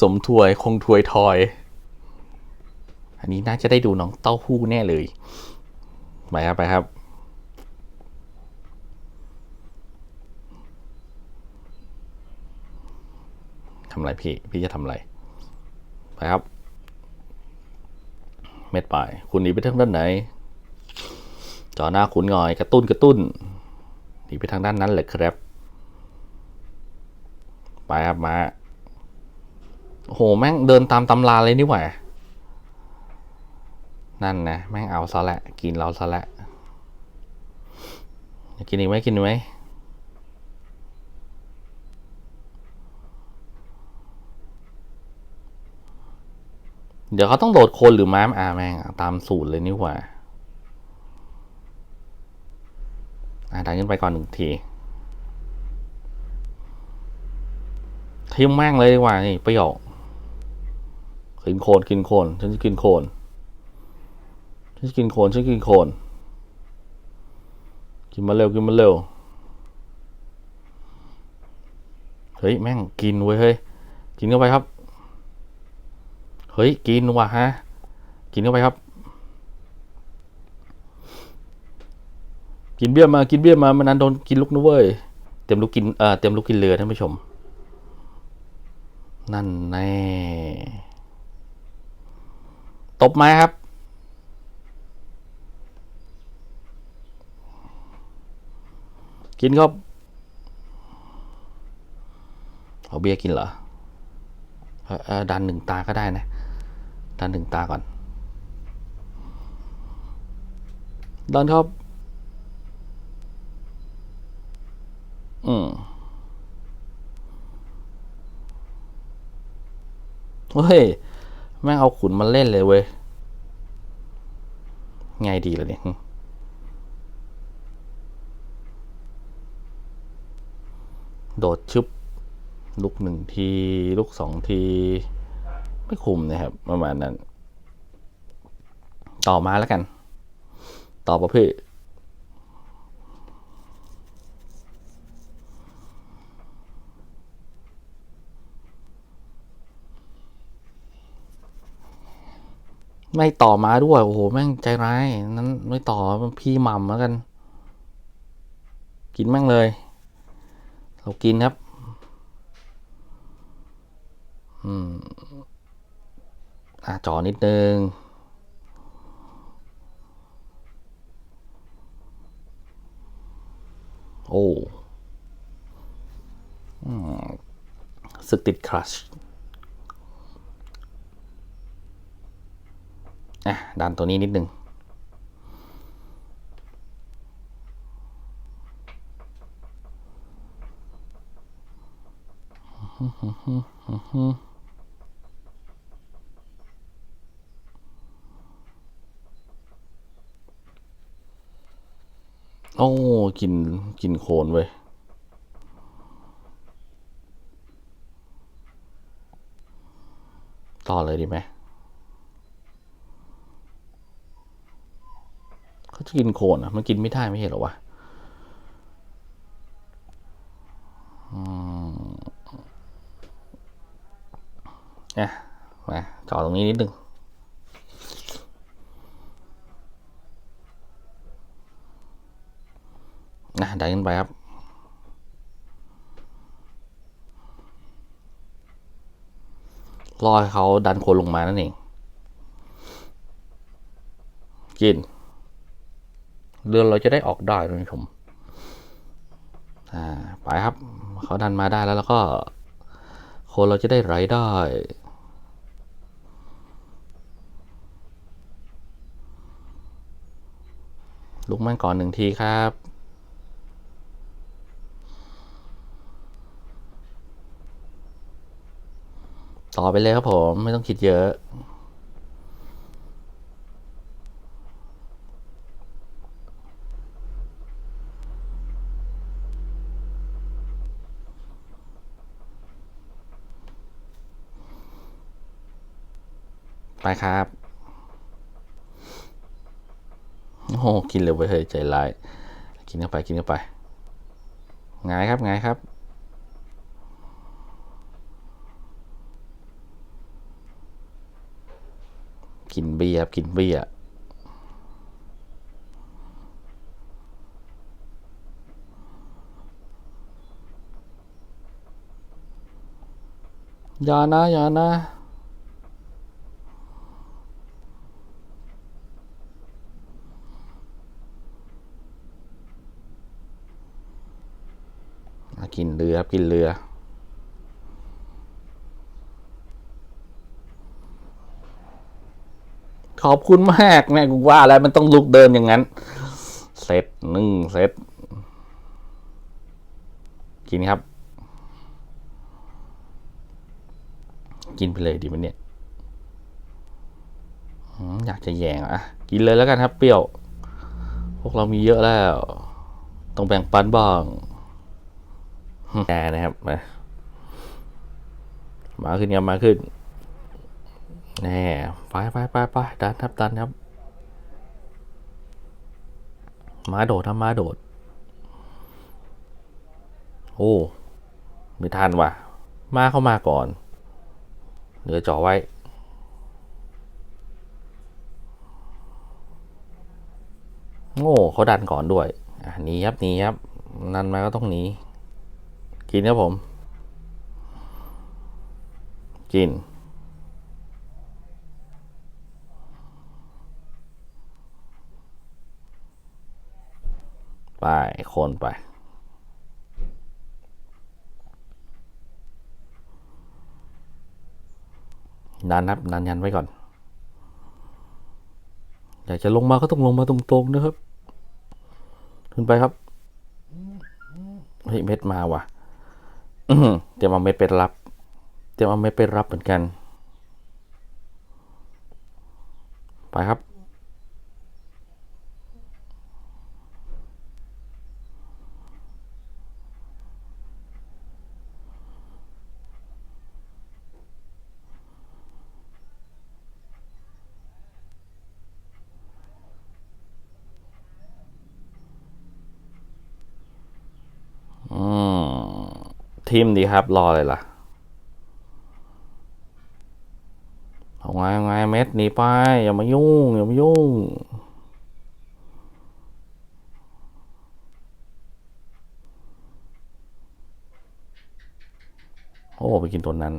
สมถวยคงถวยทอย อันนี้น่าจะได้ดูน้องเต้าหู้แน่เลย ไปครับไปครับ ทำไรพี่ พี่จะทำไร ไปครับ เม็ดไปคุณหนีไปทางด้านไหน จอหน้าขุนงอยกระตุ้นกระตุ้น หนีไปทางด้านนั้นเลยครับ ไปครับมา โหแม่งเดินตามตำราเลยนี่หว่า นั่นนะแม่งเอาซะแหละ กินเราซะแหละกินอีกไหมกินไหมเดี๋ยวเขาต้องโดดคนหรือม้ามอาแม่งตามสูตรเลยนี่หว่าอ่าดันขึ้นไปก่อนหนึ่งทีทิมแม่งเลยดีกว่านี่ประโยค กินโคนกินโคนฉันจะกินโคนฉันจะกินโคนฉันกินโคนกินมาเร็วกินมาเร็วเฮ้ยแม่งกินเว้ยเฮ้ยกินเข้าไปครับเฮ้ยกินว่ะฮะกินเข้าไปครับ กินเบี้ยมากินเบี้ยมามันนั้นโดนกินลูกนะเว้ยเต็มลูกกินเอ่อเต็มลูกกินเรือท่านผู้ชม นั่นแน่ ตบไม้ครับ กินครับเอาเบียร์กินเหรอเอ่อเอ่อดันหนึ่งตาก็ได้นะ ดันหนึ่งตาก่อน ดันครับ อืมเฮ้ย แม่งเอาขุนมาเล่นเลยเว้ย ไงดีล่ะเนี่ยโดดชึบ ลุกหนึ่งที ลุกสองที ไม่คุมนะครับ ประมาณนั้น ต่อมาแล้วกัน ต่อประเภท ไม่ต่อมาด้วยโอ้โหแม่งใจร้ายนั้นไม่ต่อพี่หม่ำแล้วกัน กินแม่งเลย เรากินครับ อืมอะจอนิดนึงโอ้อืมสึกติดครัช่ะดันตัวนี้นิดนึงโอ้กินกินโคนเว้ยต่อเลยดีไหม เขาจะ กินโคนอะ มันกินไม่ได้ไม่ใช่เหรอวะอืมอะมาจอตรงนี้นิดนึงนะดันขึ้นไปครับรอให้เขาดันโคนลงมานั่นเอง กิน เรือนเราจะได้ออกได้ท่านผู้ชมอ่าไปครับเขาดันมาได้แล้วแล้วก็คนเราจะได้ไหลได้ลุกแม่งก่อนหนึ่งทีครับ ต่อไปเลยครับผม ไม่ต้องคิดเยอะ ไปครับ โอ้โห กินเลยเว้ยเฮ้ยใจร้าย กินเข้าไป กินเข้าไปงายครับงายครับ กินเบียร์ครับกินเบียร์อย่านะอย่านะ อะ กินเรือครับกินเรือ ขอบคุณมากแม่กูว่าแล้วมันต้องลุกเดินอย่างนั้น เซตหนึ่งเซตกินครับ กินไปเลยดีมันเนี่ยอยากจะแยงอะ กินเลยแล้วกันครับเปรี้ยว พวกเรามีเยอะแล้ว ต้องแบ่งปันบ้าง นะครับมามาขึ้นครับมาขึ้นแน่ไปไปไปไปดันครับดันครับ มาโดดทำมาโดด โอ้ไม่ทันว่ะ มาเข้ามาก่อน เหลือจ่อไว้ โง่เขาดันก่อนด้วย อะหนีครับหนีครับ นั่นมาก็ต้องหนี กินครับผม กิน ไปโคนไปนานนับนานยันไว้ก่อน อยากจะลงมาก็ต้องลงมาตรงๆนะครับ ขึ้นไปครับ เฮ้ยเม็ดมาว่ะ อืเตรียมเอาเม็ดไปรับ เตรียมเอาเม็ดไปรับเหมือนกัน ไปครับ ทีมดีครับ รอเลยล่ะเอาไงเอาไงเม็ดหนีไป อย่ามายุ่ง อย่ามายุ่ง โอ้ ไปกินตัวนั้น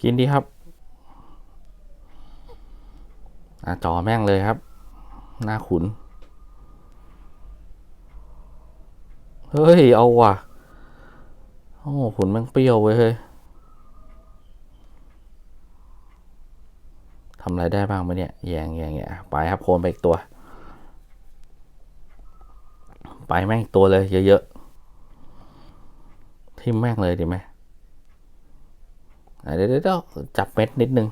กินดีครับอะจอแม่งเลยครับ หน้าขุน เฮ้ย เอาว่ะ โอ้ผลแม่งเปรี้ยวเว้ยเฮ้ยทำอะไรได้บ้างไหมเนี่ยแยงแยงเนี่ไปครับโคนไปอีกตัว ไปแม่งตัวเลย เยอะๆ ทิมแม่งเลยดีไหมเดี๋ยวเดี๋ยวเดี๋ยวจับเม็ดนิดนึง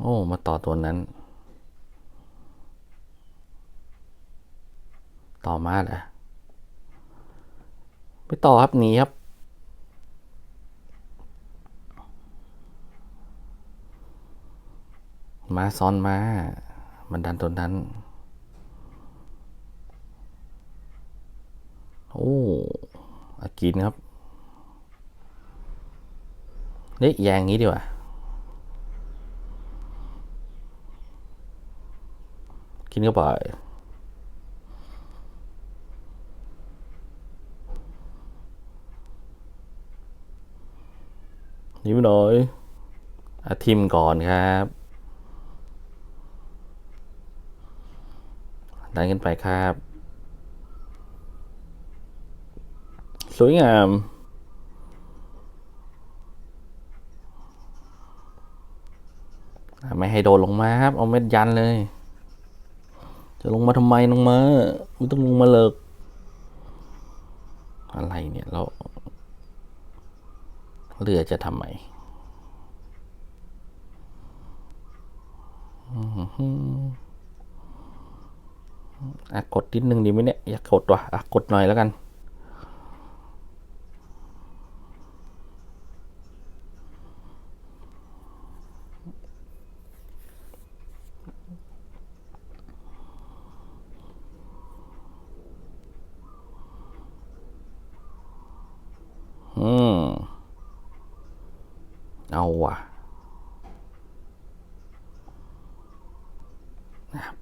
โอ้ มาต่อตัวนั้น ต่อมาเหรอไปต่อครับหนีครับ มาซ้อนมามันดันตัวนั้น โอ้อากินครับนี่แยงงี้ดีกว่ากินเข้าไป นิ้วหน่อยอาทิมก่อนครับดันกันไปครับ สวยงามไม่ให้โดดลงมาครับ เอาเม็ดยันเลย จะลงมาทำไมลงมาไม่ต้องลงมาเลิก อะไรเนี่ยเรา เรือจะทำไมอืมอะกดนิดนึงดีไหมเนี่ย อยากกดว่ะอะกดหน่อยแล้วกัน อืม เอาว่ะ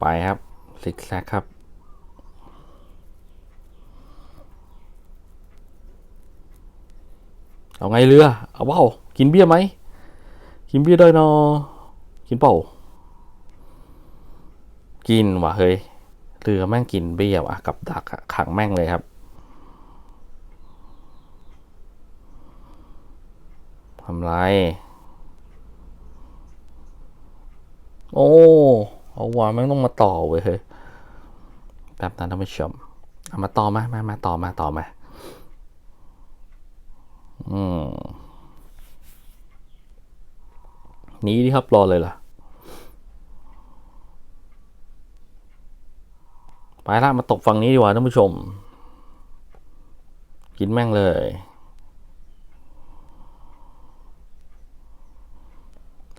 ไปครับซิกแซกครับ เอาไงเรือ เอาเปล่ากินเบี้ยไหม กินเบี้ยได้นอ กินเปล่า กินว่ะเฮ้ย เรือแม่งกินเบี้ยว่ะ กับดักอะขังแม่งเลยครับ ทำไร โอ้ เอาว่าแม่งต้องมาต่อเว้ยเฮ้ยแป๊บนั้นท่านผู้ชมเอามาต่อมามามาต่อมาต่อมาอืมนี้ดิครับรอเลยล่ะ ไปละมาตกฝั่งนี้ดีกว่าท่านผู้ชม กินแม่งเลย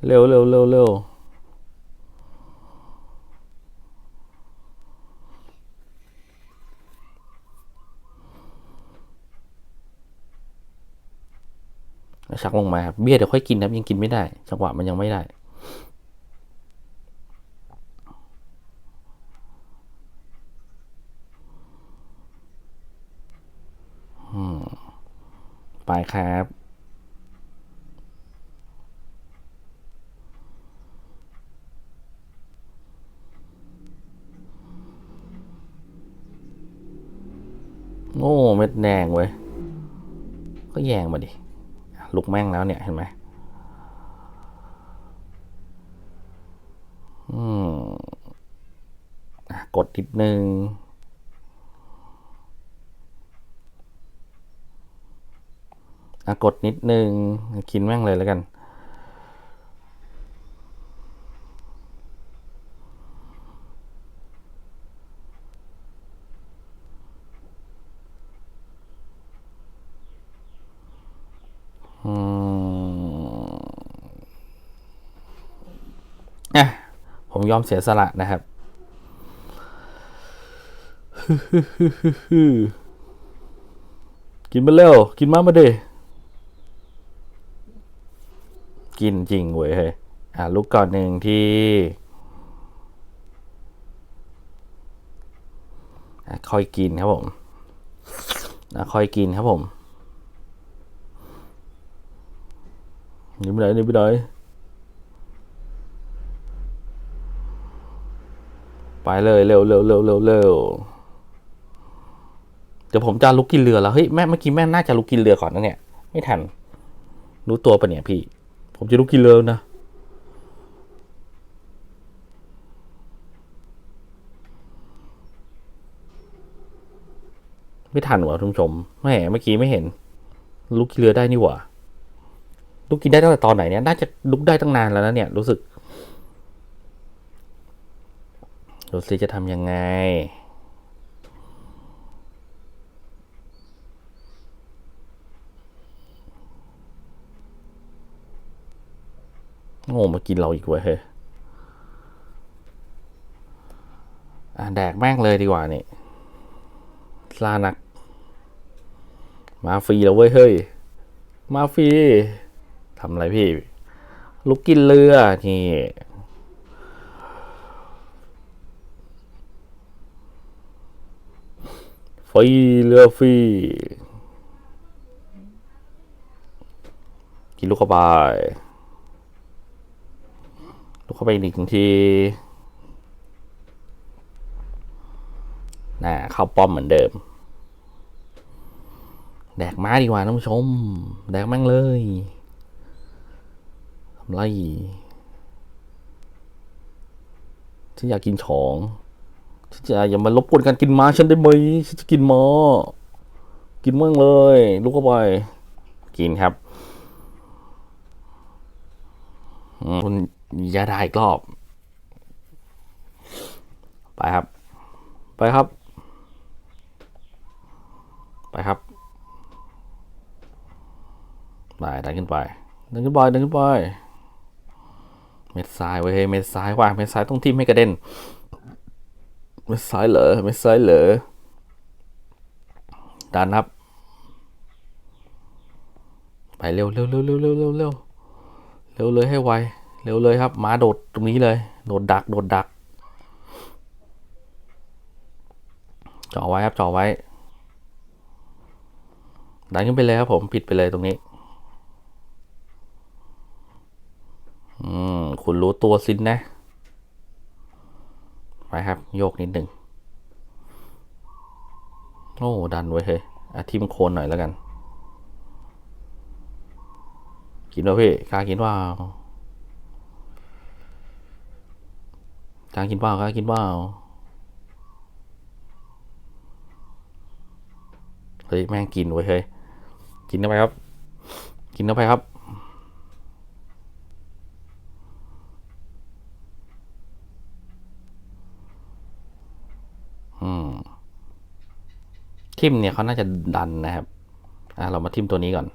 เร็วเร็วเร็วเร็วชักลงมาครับเบี้ยเดี๋ยวค่อยกินครับยังกินไม่ได้ จังหวะมันยังไม่ได้ไปครับ โอ้เม็ดแดงเว้ย ก็แยงมาดิ ลุกแม่งแล้วเนี่ยเห็นไหมอืมอะกดนิดนึงอะกดนิดนึงกินแม่งเลยแล้วกัน อืมอะผมย อมเสียสละนะครับกินมาเร็ว กินมามาเดกินจริงเว้ยเฮ้ยอะลุกก่อนหนึ่งที่ค่อยกินครับผมค่อยกินครับผมนี่ไม่ได้นี่ไม่ได้ ไปเลยเร็วเร็วเร็วเร็วเร็วเดี๋ยวผมจะลุกกินเรือแล้วเฮ้ยแม่เมื่อกี้แม่น่าจะลุกกินเรือก่อนนะเนี่ย ไม่ทัน รู้ตัวปะเนี่ยพี่ ผมจะลุกกินเรือนะไม่ทันวะทุกผู้ชมแหมเมื่อกี้ไม่เห็น ลุกกินเรือได้นี่หว่าลุกกินได้ตั้งแต่ตอนไหนเนี่ยน่าจะลุกได้ตั้งนานแล้วนะเนี่ยรู้สึก ดูสิจะทำยังไง โง่มากินเราอีกเว้ยเฮ้ยอะแดกแม่งเลยดีกว่านี่ลานัก มาฟรีแล้วเว้ยเฮ้ย มาฟรีทำอะไรพี่ ลุกกินเรือนี่ ฟรีเรือฟรีกินลูกเข้าไป ลูกเข้าไปอีกหนึ่งทีน่ะเข้าป้อมเหมือนเดิม แดกม้าดีกว่าท่านผู้ชม แดกแม่งเลยทำไรฉันอยากกินของ จะอย่ามารบกวนการกินม้าฉันได้ไหมฉันจะกินม้ากินแม่งเลยลูกเข้าไป กินครับคุณยาได้อีกรอบ ไปครับ ไปครับ ไปครับ ไปดันขึ้นไปดันขึ้นไปดันขึ้นไป เม็ดซ้ายไว้ยเฮ้ยเม็ดซ้ายว่ะเม็ดซ้ายต้องทิ่มให้กระเด็น เม็ดซ้ายเหรอเม็ดซ้ายเหรอดันครับ ไปเร็วเร็วเร็วเร็วเร็วเร็วเร็วเร็วเลยให้ไวเร็วเลยครับมาโดดตรงนี้เลย โดดดัก โดดดักจ่อไว้ครับจ่อไว้ดันขึ้นไปเลยครับผมปิดไปเลยตรงนี้ อืมคุณรู้ตัวสินนะ ครับ โยกนิดหนึ่งโอ้ดันไว้เฮ้ยอาทิมโคนหน่อยแล้วกัน กินแล้วพี่กล้ากินว่ากล้ากินเปล่ากล้ากินเปล่าเฮ้ยแม่งกินไว้เฮ้ยกินเข้าไปครับ กินเข้าไปครับ ทิมเนี่ยเขาน่าจะดันนะครับอะเรามาทิมตัวนี้ก่อน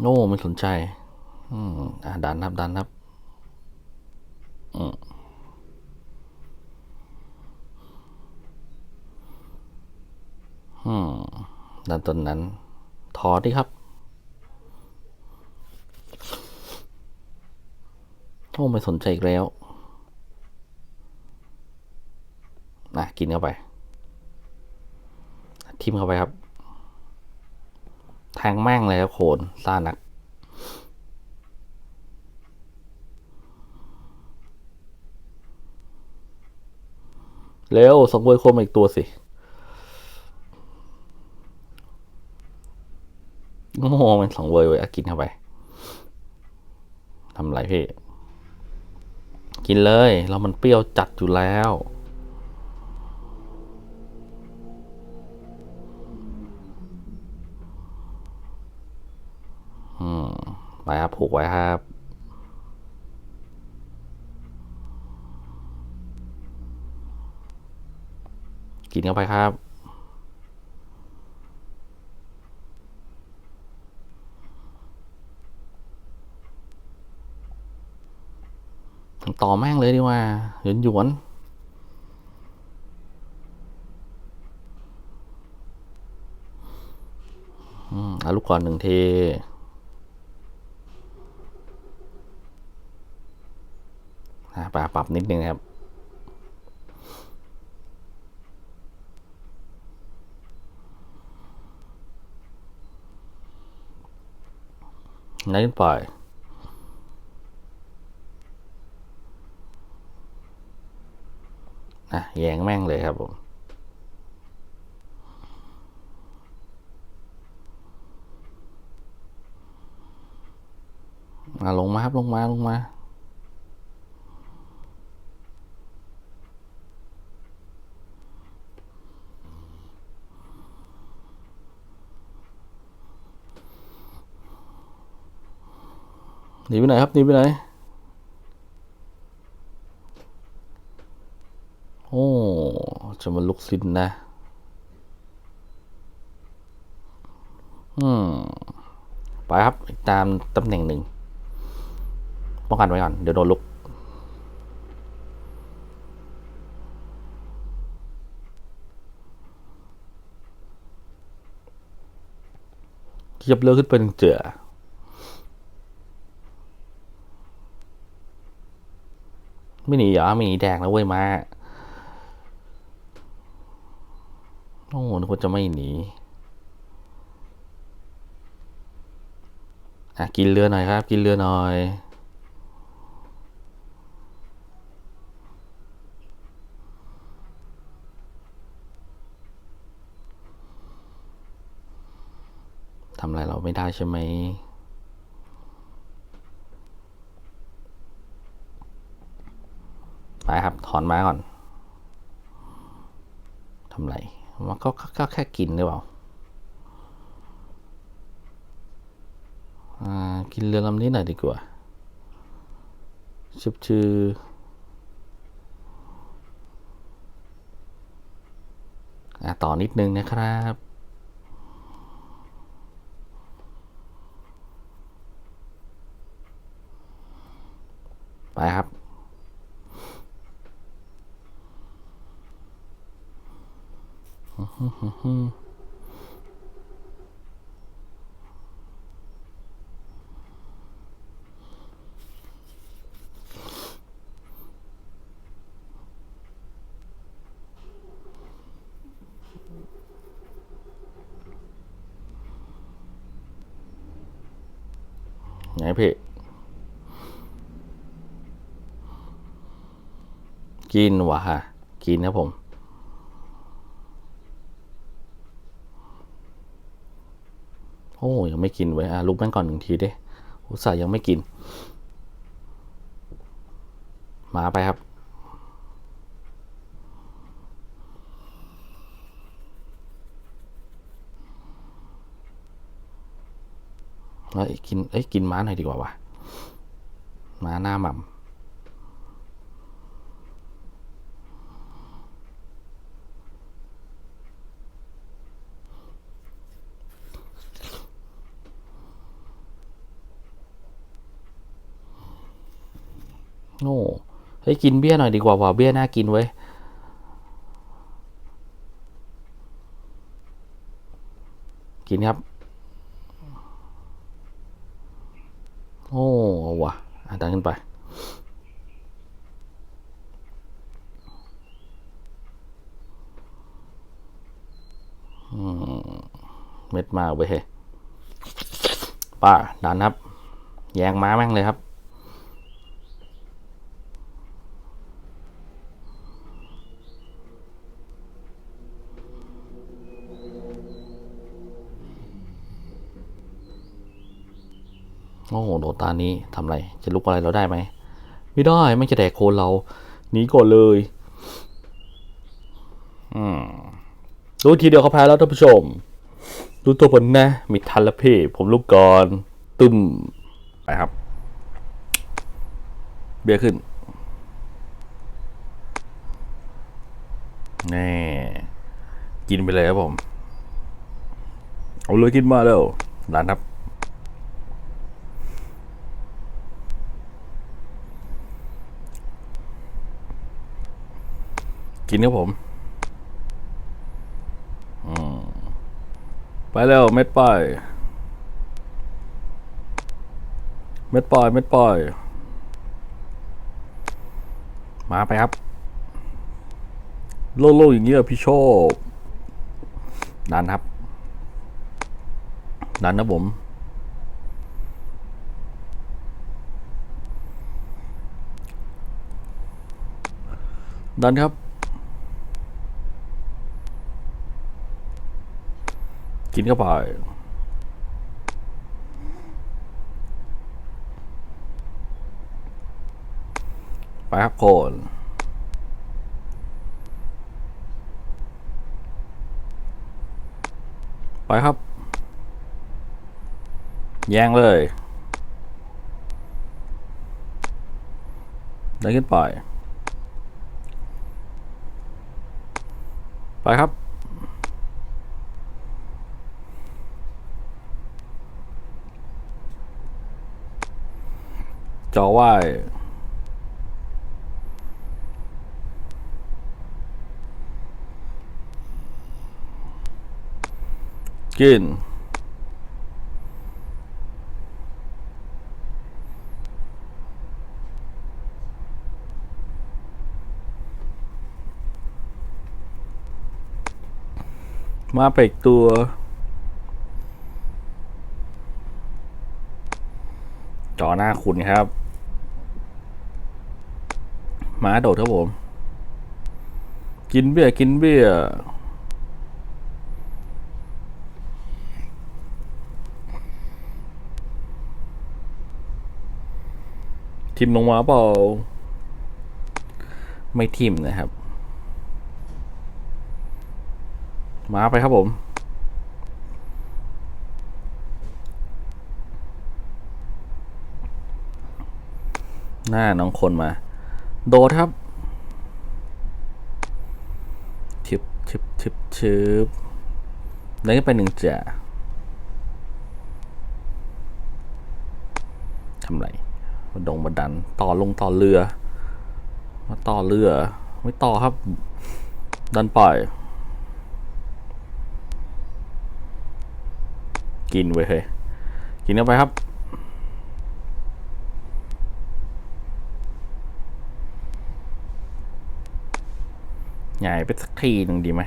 โน่ไม่สนใจ อืมอะดันครับดันครับ อืม อืม ดันต้นนั้นถอดดิครับโอ้ไม่สนใจอีกแล้วนะกินเข้าไปทิมเข้าไปครับ แทงแม่งเลยครับโขนซ่านัก เร็วสังเวยโคมอีกตัวสิ โอ้โหมันสองเวยเว้ยอะกินเข้าไปทำไรพี่ กินเลยเรามันเปรี้ยวจัดอยู่แล้ว อืมไปครับผูกไว้ครับกินเข้าไปครับ ต่อแม่งเลยดีกว่าหยวนหยวนอาลูกก่อนหนึ่งเทอะปรับปรับนิดนึงนะครับนั่นปล่อย อะ แยงแม่งเลยครับผมมาลงมาครับลงมาลงมาหนีไปไหนครับหนีไปไหน โอ้ จะมาลุกซินนะ อืม ไปครับ ตามตำแหน่งหนึ่ง ป้องกันไว้ก่อน เดี๋ยวโดนลุก เทียบเลือกขึ้นไปหนึ่งเจือไม่หนีเหรอไม่หนีแดงแล้วเว้ยมา โอ้นึกว่าจะไม่หนี อะ กินเรือหน่อยครับ กินเรือหน่อยทำอะไรเราไม่ได้ใช่ไหม ไปครับ ถอนมาก่อน ทำไร มันก็ก็แค่กินหรือเปล่าอ่ากินเรือลำนี้หน่อยดีกว่าชุบชื่ออะต่อนิดนึงนะครับ ไปครับ ไงพี่กินวะฮะกินครับผม โอ้ยังไม่กินไว้ยอะลุกแม่งก่อนหนึ่งทีดิอุตส่าห์ยังไม่กิน มาไปครับเฮ้ยกินเอ้ยกินม้าหน่อยดีกว่าวะม้าหน้าหม่ำ โอ้เฮ้ยกินเบี้ยหน่อยดีกว่าว่ะเบี้ยน่ากินเว้ยกินครับ โอ้ว่ะอะดันขึ้นไป เม็ดมาเว้ยเฮ้ยป้าดันครับ แยงม้าแม่งเลยครับ โอ้โหโดตานี้ทำไร จะลุกอะไรเราได้ไหม ไม่ได้ ไม่จะแดกโคนเราหนีก่อนเลย อืมรู้ทีเดียวเขาแพ้แล้วท่านผู้ชมดูตัวผมนะ มีทันละพี่ ผมลุกก่อน ตึมไปครับ เบียขึ้นแน่กินไปเลยครับผม เอาเลยกินมาแล้วร้านครับ กินครับผมอืมไปแล้วเม็ดป้ายเม็ดป้ายเม็ดป้ายมาไปครับ โล่งๆอย่างนี้อะพี่โชคดันครับ ดันนะผมดันครับ กินเข้าไปไปครับโคนไปครับ แย่งเลยเดินขึ้นไป ไปครับ จอไหวกินมาไปอีกตัว จอหน้าคุณครับ มาโดดครับผม กินเบี้ยกินเบี้ยทิมลงมาเปล่า ไม่ทิมนะครับ มาไปครับผม หน้าน้องคนมา โดดครับชึบชึบชึบชึบแล้วก็ไปหนึ่งจ่าทำไรมาดงมาดัน ต่อลงต่อเรือ มาต่อเรือ ไม่ต่อครับ ดันปล่อย กินไว้ยเฮ้ยกินเข้าไปครับ ใหญ่ไปสักทีหนึ่งดีไหม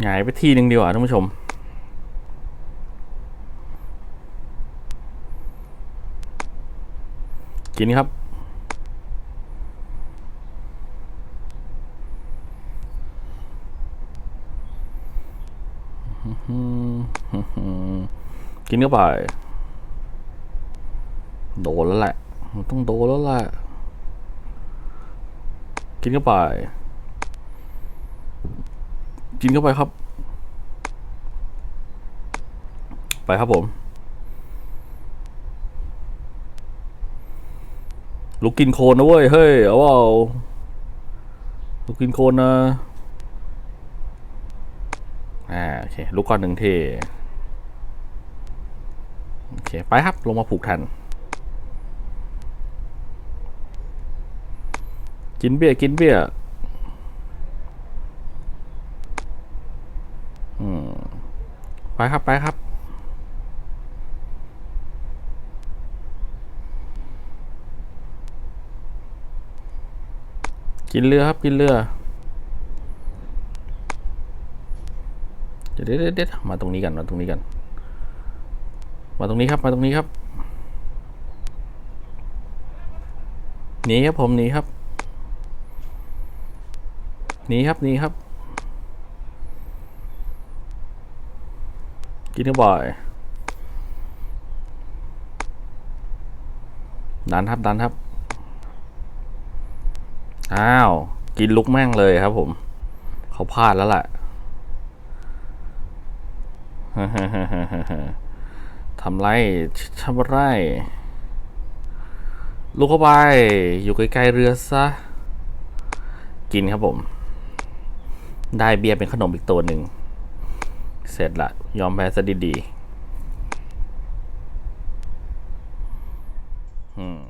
ใหญ่ไปทีหนึ่งดีกว่าท่านผู้ชม กินครับกินเข้าไปโดนแล้วแหละ มันต้องโดนแล้วแหละ กินเข้าไป กินเข้าไปครับ ไปครับผมลูกกินโคนนะเว้ย เฮ้ย เอาว่าลูกกินโคนนะ อ่า โอเคลูกก้อนหนึ่งเท โอเค ไปครับ ลงมาผูกทัน กินเบี้ยกินเบี้ยอืมไปครับไปครับ กินเรือครับกินเรือเดี๋ยวเดี๋ยวเดี๋ยวเดี๋ยวมาตรงนี้กันมาตรงนี้กัน มาตรงนี้ครับมาตรงนี้ครับหนีครับผมหนีครับ หนีครับหนีครับ กินบ่อยดันครับดันครับ อ้าว กินลุกแม่งเลยครับผม เขาพลาดแล้วแหละทำไรทำไร ลุกเข้าไป อยู่ใกล้ๆเรือซะ กินครับผม ได้เบียร์เป็นขนมอีกตัวหนึ่ง เสร็จละ ยอมแพ้ซะดีๆ อืม